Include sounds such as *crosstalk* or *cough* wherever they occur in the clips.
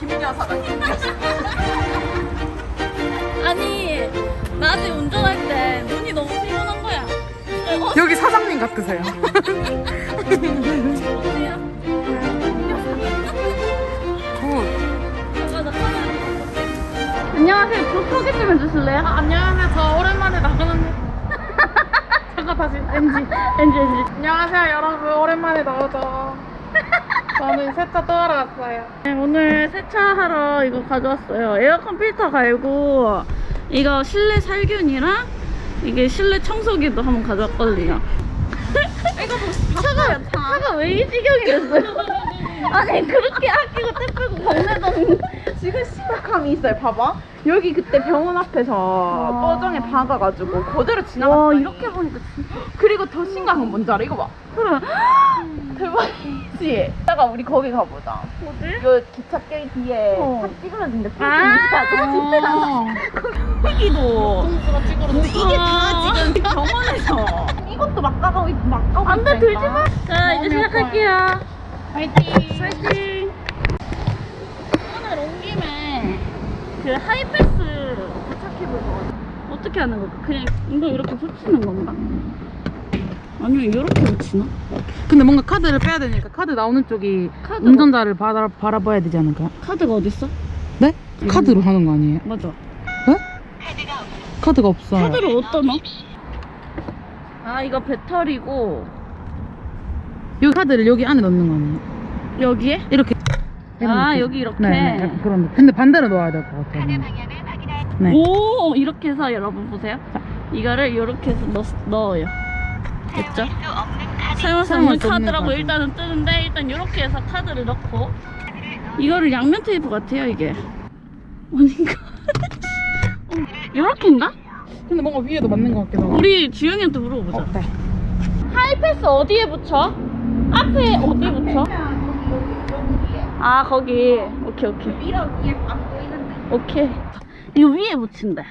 김여사다 김여사 *laughs* 아니 나한테 운전할 때 눈이 너무 피곤한 거야. 어, 여기 사장님 같으세요? 굿 볼게. 안녕하세요. 저 소개 좀 해주실래요? 아, 안녕하세요 저 오랜만에 나가는 *laughs* 잠깐 다시 NG 엔지 엔지. 안녕하세요 여러분 오랜만에 나오죠 저는 세차 또 하러 왔어요 네, 오늘 세차하러 이거 가져왔어요. 에어컨 필터 갈고 이거 실내 살균이랑 이게 실내 청소기도 한번 가져왔거든요. 차가 차가 왜 이 지경이 됐어요? 아니 그렇게 아끼고 떼빼고 겁내던 지금 심각함이 있어요. 봐봐. 여기 그때 병원 앞에서 와. 뻐정에 박아가지고 그대로 와 지나갔다. 이렇게 보니까 진짜 그리고 더 심각한 건 뭔지 알아? 이거 봐. 그래. *gasps* 대박이지? 이따가 우리 거기 가보자. 어디? 요 기찻길 뒤에 어. 사 찍으면 되는데 아. 크기도. 공수가 찍으러 근데 이게 아. 다 지금 병원에서 이것도 막 가고 있- 막 가고 안돼 있다니까. 들지 마. 자 이제 시작할게요. 화이팅 파이팅! 오늘 온 김에 그 하이패스 부착해볼 거거든. 어떻게 하는 걸까? 그냥 이거 이렇게 붙이는 건가? 아니면 이렇게 붙이나? 근데 뭔가 카드를 빼야 되니까 카드 나오는 쪽이 카드 운전자를 바라, 바라봐야 되지 않을까요? 카드가 어딨어? 네? 카드로 하는 거 아니에요? 맞아. 카드가 없어 카드를 어디다 넣어? 아 이거 배터리고 이 카드를 여기 안에 넣는 거 아니에요? 여기에? 이렇게 아 여기 이렇게. 네, 네 약간 그런데 근데 반대로 넣어야 될 것 같아요 네. 오 이렇게 해서 여러분 보세요. 이거를 이렇게 해서 넣, 넣어요. 됐죠? 사용할 수 없는 사용할 수 없는 카드라고 카드. 일단은 뜨는데 일단 이렇게 해서 카드를 넣고 이거를 양면 테이프 같아요 이게 아닌가? *laughs* 어, 이렇게인가? 근데 뭔가 위에도 맞는 것 같기도 하고 우리 주영이한테 물어보자. 어, 네. 하이패스 어디에 붙여? 앞에 어디에 붙여? 아 거기 오케이 오케이. 오케이 이거 위에 붙인대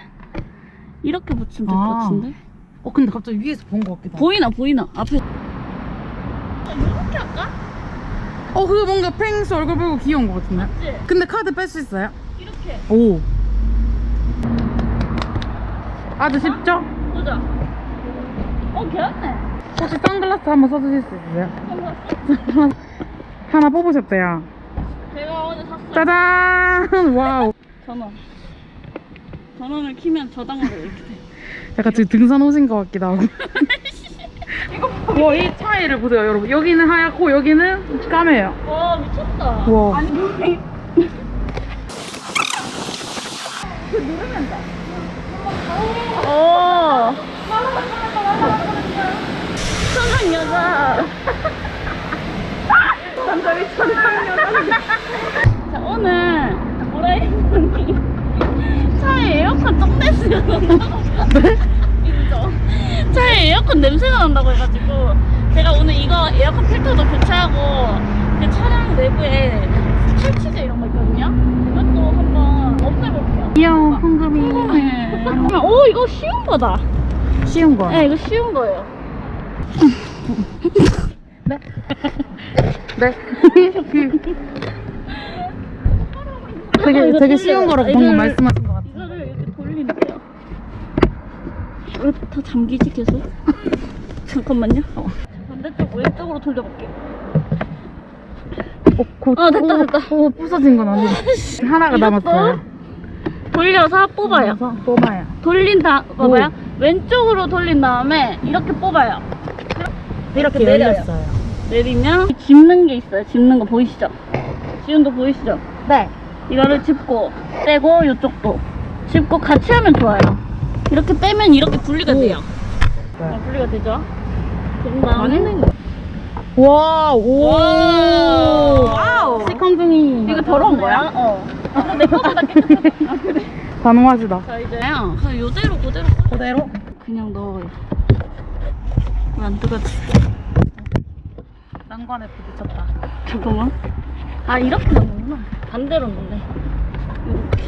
이렇게 붙이면 될 것 아. 같은데 어 근데 갑자기 위에서 본 것 같기도 하고 보이나 보이나 앞에 이렇게 할까? 어 그거 뭔가 펭수 얼굴 보고 귀여운 것 같은데 맞지? 근데 카드 뺄 수 있어요? 이렇게 오 아주 쉽죠? 보자 어 괜찮네 혹시 선글라스 한번 써주실 수 있으세요? 선글라스. *laughs* 하나 뽑으셨대요. 제가 어제 샀어요. 짜잔! 와우. 전원. 전원을 키면 저당으로 이렇게 돼. 약간 지금 등산 오신 것 같기도 하고. *laughs* 와 이 차이를 보세요 여러분. 여기는 하얗고 여기는 까매요. 와 미쳤다. 와. 아니 *laughs* 눈이 오 천상 여자. 완전히 천상 여자. 자 오늘 브라이분이 차에 에어컨 똥냄새가 난다고 인정. 차에 에어컨 냄새가 난다고 해가지고 제가 오늘 이거 에어컨 필터도 교체하고 그 차량 내부에 탈취제 이런 거 있거든요? 이것도 한번 없애볼게요. 귀여운 풍금이. 궁금해 오 이거 쉬운 거다. 쉬운 거야 네 이거 쉬운 거예요 네. 그 되게 되게 쉬운. 거라고 방금 말씀하신 것 같아요. 이거를 이렇게 돌리는데요. 왜다 잠기지 계속? 잠깐만요. 반대쪽 왼쪽으로 돌려볼게요. 어, 곧, 어, 됐다, 오, 됐다. 오, 부서진 건 아니고 하나가 남았어요. 돌려서 뽑아요. 뽑아요. 돌린 다 봐봐요. 왼쪽으로 돌린 다음에 이렇게 뽑아요. 이렇게 내려요. 열렸어요. 내리면 짚는 게 있어요. 짚는 거 보이시죠? 지금 거 보이시죠? 네. 이거를 짚고 떼고 이쪽도 짚고 같이 하면 좋아요. 이렇게 빼면 이렇게 분리가 오. 돼요. 네. 아, 분리가 되죠. 그런 다음에 와, 오. 와우. 시컨둥이. 이거 더러운 거야? 어. 이거 내 거보다 깨끗하다. 아, 그래. 단호하시다. 자 이제요. 그냥 요대로 그대로 그대로? 그냥 넣어요. 왜안 뜨거지? 난관에 부딪혔다. 잠깐만. 아 이렇게 넣는구나. 반대로 넣네. 이렇게.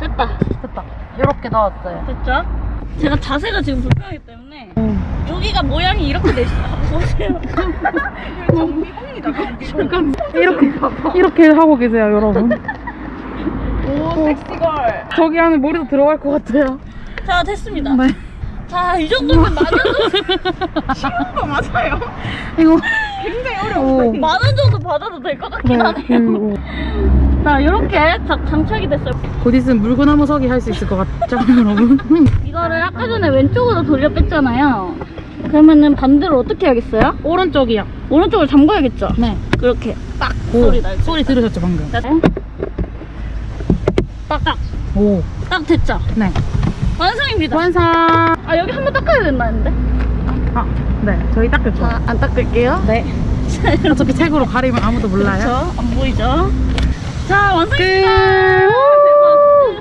됐다. 됐다. 이렇게 넣었어요. 됐죠? 제가 자세가 지금 불편하기 때문에 여기가 모양이 이렇게 돼 있어요. *laughs* 보세요. 정비공이다. 정비공. 잠깐 이렇게 이렇게 하고 계세요, 여러분. 오 섹시걸. 저기 안에 머리도 들어갈 것 같아요. 자 됐습니다. 네. 자 이 정도면 만원 거 맞아요. 이거 굉장히 오. 어려운 만원 정도 받아도 될 것 같긴 네, 하네요. 그리고 자 이렇게 자, 장착이 됐어요. 곧 있으면 물구나무 서기 할 수 있을 것 같죠, *laughs* 여러분? 이거를 아까 전에 왼쪽으로 돌려 뺐잖아요. 그러면은 반대로 어떻게 해야겠어요? 오른쪽이요. 오른쪽을 잠궈야겠죠? 네. 그렇게 빡 오, 소리 날 때. 소리 들으셨죠, 방금? 자, 빡! 오, 딱 됐죠? 네. 완성입니다. 완성! 아 여기 한번 닦아야 된다 했는데? 아, 네. 저희 닦을 거예요. 안 닦을게요. 네. *laughs* 어차피 책으로 가리면 아무도 몰라요. 그렇죠? 안 보이죠? 자 완성입니다.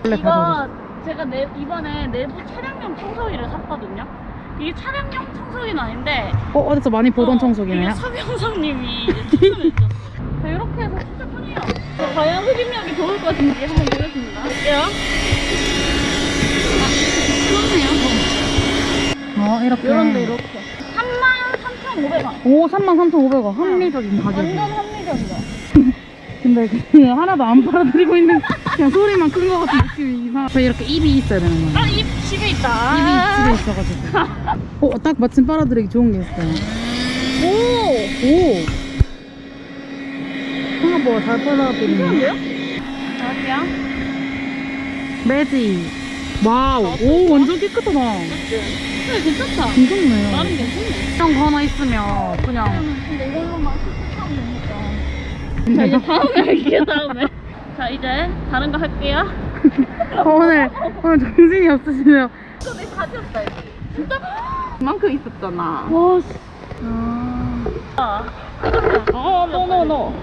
원래 이거 가져오셨어요. 제가 내, 이번에 내부 차량용 청소기를 샀거든요. 이게 차량용 청소기는 아닌데 어, 어디서 많이 보던 어, 청소기네요. 서명상님이 추천해주셨어요. 자, 이렇게 해서 진짜 편해요. 자, 과연 흡입력이 좋을 것 같은지 한번 보겠습니다. 볼게요. 아, 어, 이렇게. 이런데 이렇게. 33,500원. 오, 33,500원. 합리적인 가격. 완전 합리적이죠. *laughs* 근데 그 하나도 안 빨아들이고 있는 그냥 소리만 큰 것 같은 느낌이 이상. 저 이렇게 입이 있어야 되는 거예요. 아, 입 집에 있다. 입이 집에 있어가지고. *laughs* 어, 딱 마침 빨아들이기 좋은 게 있어요. 오! 오! 생각보다 잘 빨아들이네. 괜찮은데요? 잘할게요. 매지. 와우. 오, 완전 깨끗하다. 그래, 괜찮다. 괜찮네. 나름 괜찮네. 이런 거 하나 있으면 그냥. 근데 이걸로만 스틱하면 되니까. 자, 이제 다음에 할게요, 다음에. 자, 이제 다른 거 할게요. *laughs* 어, 오늘, 오늘 정신이 없으시네요. 이거 내 가지였다, 이거. 진짜? 그만큼 있었잖아. 와, 씨. 아. 어, 노, 노, 노.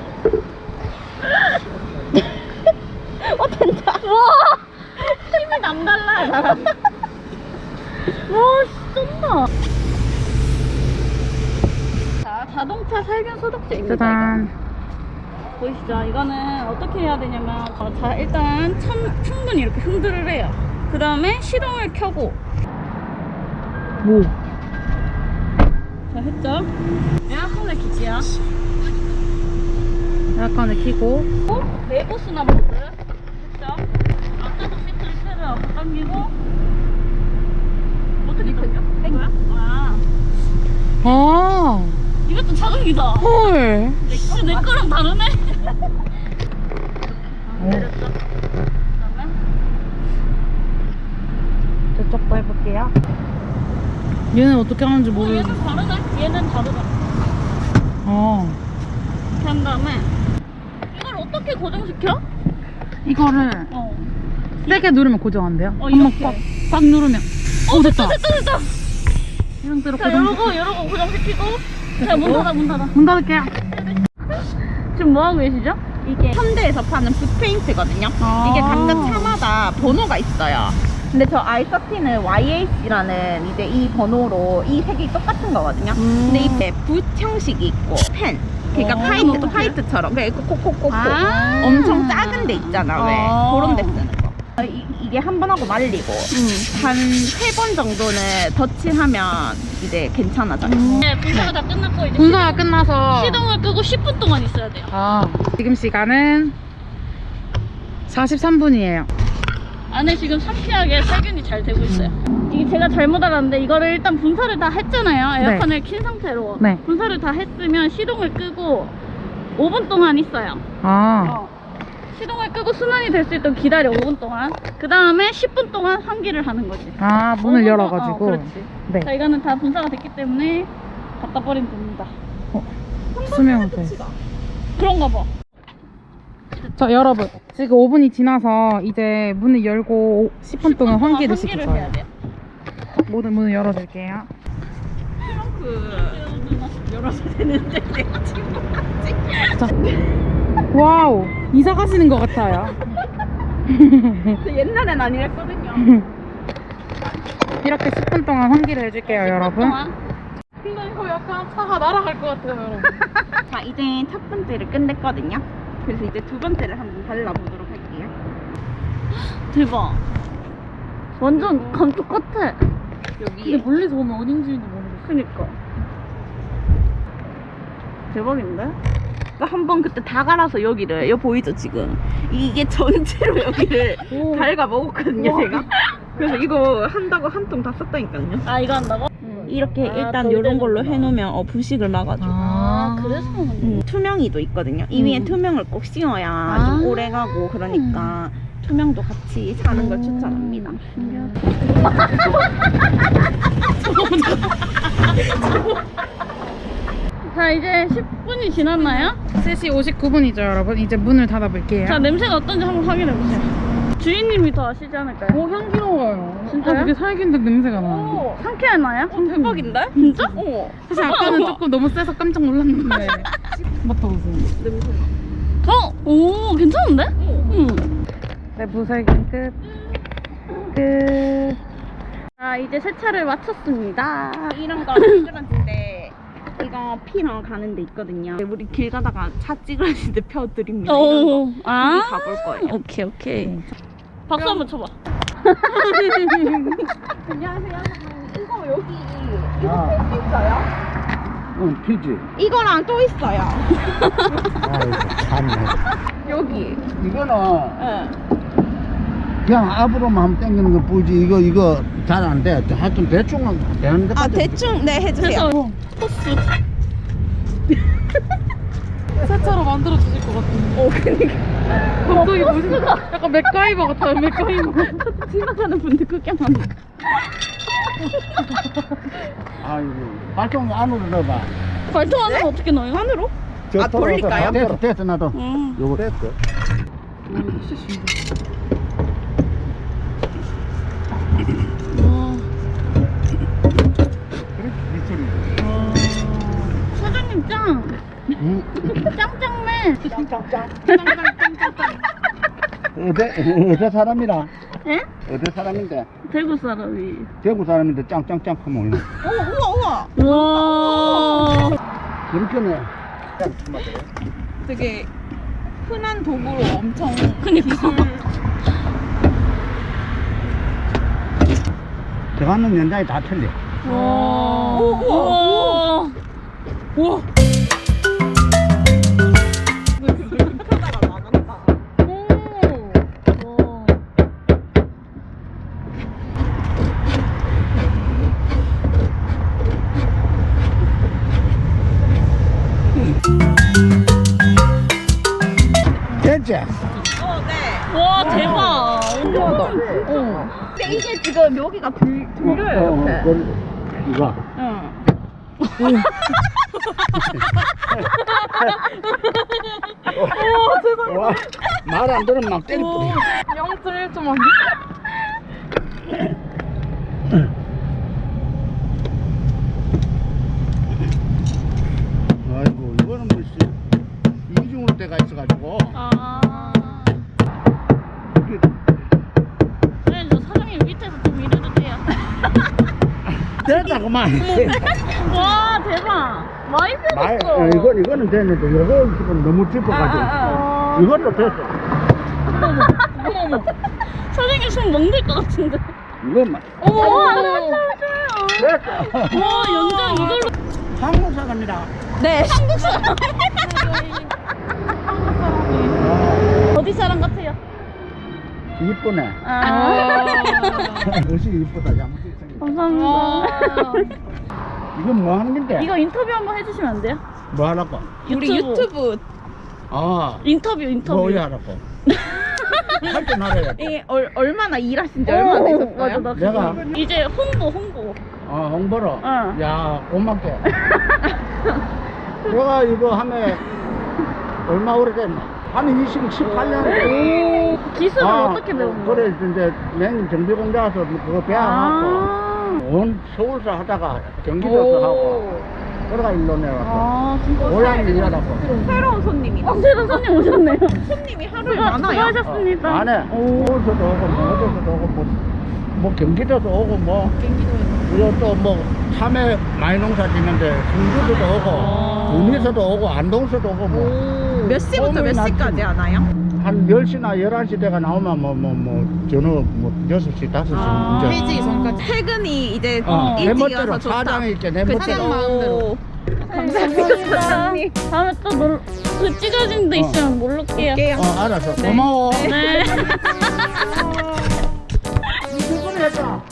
어, 된다. *laughs* 와! 힘이 남달라. *laughs* 와, 씨, 쩐다. 자, 자동차 살균 소독제입니다. 이거. 짜잔. 보이시죠? 이거는 어떻게 해야 되냐면 어, 자 일단 천, 충분히 이렇게 흔들을 해요. 그 다음에 시동을 켜고 뭐? 자 했죠? 에어컨을 키지요. 약간을 키고. 어? 내부 수납 모드 했죠? 앞좌석 시트를 최대한 앞으로 당기고 어떻게 당겨? 이거야? 아 아, 이것도 자동이다. 헐. 내, 거- 내 거랑 다르네. 그다음에 저쪽도 해볼게요. 얘는 어떻게 하는지 어, 모르겠어. 얘는 다르네. 얘는 다르다. 어. 이렇게 한 다음에 이걸 어떻게 고정시켜? 이거를 어. 세게 누르면 고정한대요. 어, 한번 이렇게. 꽉, 꽉 누르면. 어, 오, 됐다, 됐다. 됐다, 됐다. 이 상태로 자, 고정. 요러고, 요러고 고정시키고. 자, 문 닫아, 문 닫아. 문 닫을게요. 지금 뭐 하고 계시죠? 이게 현대에서 파는 붓페인트거든요. 아. 이게 각각 차마다 번호가 있어요. 근데 저 i30는 YH라는 이제 이 번호로 이 색이 똑같은 거거든요. 음. 근데 이게 붓 형식이 있고 펜. 그러니까 어. 파인트, 화이트처럼. 그러니까 콕콕콕콕. 아. 엄청 작은 데 있잖아, 왜. 어. 그런 데 쓰는 거. 이, 이게 한 번 하고 말리고 한 세 번 정도는 덧칠하면 이제 괜찮아져요. 네, 분사가 다 끝났고, 이제 분사가 끝나서. 시동, 을 끄고 10분 동안 있어야 돼요. 아, 지금 시간은 43분이에요. 안에 지금 상피하게 살균이 잘 되고 있어요. 이게 제가 잘못 알았는데 이거를 일단 분사를 다 했잖아요. 에어컨을 킨 상태로. 네. 분사를 다 했으면 시동을 끄고 5분 동안 있어요. 아, 어. 시동을 끄고 순환이 될 수 있도록 기다려 5분 동안. 그 다음에 10분 동안 환기를 하는 거지. 아, 문을 5분 동안- 열어가지고. 어, 그렇지. 네. 자 이거는 다 분사가 됐기 때문에 갖다 버리면 됩니다. 수명을 돼. 그런가 봐. 자, 여러분. 지금 5분이 지나서 이제 문을 열고 10분 동안 환기를. 해야 돼요. 모든 문을 열어줄게요. 그 열어서 되는데 지금 자. 와우. 이사 가시는 것 같아요. 저 옛날엔 안 이랬거든요. *laughs* 이렇게 10분 동안 환기를 해줄게요, 여러분. 근데 이거 약간 차가 날아갈 것 같아요, 여러분. *laughs* 자, 이제 첫 번째를 끝냈거든요. 그래서 이제 두 번째를 한번 발라보도록 할게요. *gasps* 대박. 완전 감쪽 같아. 여기에 멀리서 보면 어딘지는 모르겠어. 그니까. 대박인데? 한 번 그때 다 갈아서 여기를. 여기 보이죠 지금? 이게 전체로 *laughs* 여기를 갉아 먹었거든요 제가. 그래서 이거 한다고 한 통 다 썼다니까요. 아 이거 한다고? 이렇게 아, 일단 이런 때문에. 걸로 해놓으면 어, 부식을 막아줘 아, 그래서 음, 투명이도 있거든요. 이 위에 음. 투명을 꼭 씌워야 아. 좀 오래 가고 그러니까 투명도 같이 사는 걸 추천합니다 *laughs* *laughs* 자 이제 10분이 지났나요? 3시 59분이죠 여러분 이제 문을 닫아볼게요 자 냄새가 어떤지 한번 확인해 보세요. 주인님이 더 아시지 않을까요? 오 향기로워요 진짜요? 아, 되게 살균된 냄새가 나 오, 상쾌하나요? 대박인데? 진짜? 어. 사실 아까는 *laughs* 조금 너무 세서 깜짝 놀랐는데 맡아보세요 냄새 어? 오 괜찮은데? 응. 내부 살균 끝 끝. 자 이제 세차를 마쳤습니다. 이런 거 찌그러진데 이거 피러 가는 데 있거든요 우리 길 가다가 차 펴드립니다 이런 거 오, 아 여기 가볼 거예요 오케이 오케이. 박수 한번 쳐봐. *laughs* 안녕하세요 이거 여기 아, 이거 필수 있어요? 응, 피지. 이거랑 또 있어요 *laughs* 아이고, 참네. 여기 이거는 응. 그냥 앞으로만 하면 당기는 거 보이지. 이거, 이거 잘 안 돼. 하여튼 대충 되는 데까지. 아 대충 네 해주세요 그래서 포스. 세차로 만들어 주실 것 같은데 오 그니까 갑자기 무슨 약간 맥가이버 같아요 맥가이버 지나가는 분들 그게 많아 아이고, 발통 안으로 넣어봐. 발톱 안에 어떻게 넣어요? 안으로? 저 아. 돌릴까요? 됐어, 됐어, 나도. 음. 요거 됐어. 와, 그렇지, 미소리. 사장님 짱. 응. 짱짱맨. 어디, 어디 사람이라? 예? 어디 사람인데? 대구 사람이. 대구 사람인데 짱짱짱 하면 올려. 오 우와 우와 와. 이렇게네. 되게 흔한 도구로 엄청 그니까. 들어가는 연장이 다 틀려. 와. 오, 우와, 우와. 우와 와, 말 안 들으면 막 때릴 뿐이야. 0.1초만 아이고 이거는 뭐 씨, 이중으로 때가 있어가지고 아. 이게 그래 저 사장님 밑에서 좀 일해도 돼요. 됐다구만. 와 대박. 많이 말, 펴졌어. 어, 이건 이거는 됐는데 이거 지금 너무 짚어가지고 아, 이것도 됐어. 사장님 *laughs* 손 멍들 것 같은데. 이것만 와 하나만 참아줘요. 됐어. 와 연장 이걸로. 한국 사람이라. 네 한국 사람. 어디 사람 같아요? 이쁘네. 아. 옷이 이쁘다. 양식 생겼. 감사합니다. 이건 뭐 하는 건데? 이거 인터뷰 한번 해주시면 안 돼요? 뭐 하라고? 우리 유튜브 아, 인터뷰 인터뷰. 뭐 하라고? 할줄 알아야 돼. 이 얼, 얼마나 일하신 지 얼마나 되셨어요? 맞아, 나 내가? 이제 홍보 홍보. 아, 홍보로? 어. 야, 고맙게. *laughs* 내가 이거 하면 얼마 오래됐나? 한 20, 18년. 기술을 어떻게 배운 거예요? 그래, 이제 맨 정비공장 가서 그거 배워갖고, 아. 온 서울서 하다가 경기도서 하고, 그러다 일로 내려왔어. 아 진짜. 고향이 일하라고. 새로운 손님이다 어, 새로 손님 오셨네요. *laughs* 손님이 하루에 수고- 많아요 수고하셨습니다. 안 해. 서울서도 오고, 뭐 어디서도 오고, 뭐, 뭐 경기도도 오고, 뭐. 그리고 또 뭐 참외 많이 농사 짓는데 성주도도 오고, 아. 군위서도 오고, 안동서도 오고, 뭐. 몇 시부터 몇 시까지. 하나요? 한 10시나 11시 대가 나오면 뭐 뭐 뭐 저는 뭐 6시 5시 아. 이제 해지기 전까지. 퇴근이 이제 어, 내 일찍 멋대로 좋다. 사장이 있게 내 그치? 멋대로 사장 마음대로. 오. 감사합니다. 다음에 또 놀, 그 찍어진 데 있으면 모를게요. 깨요. 어 알았어 고마워 네. *laughs* *laughs* 이거 했다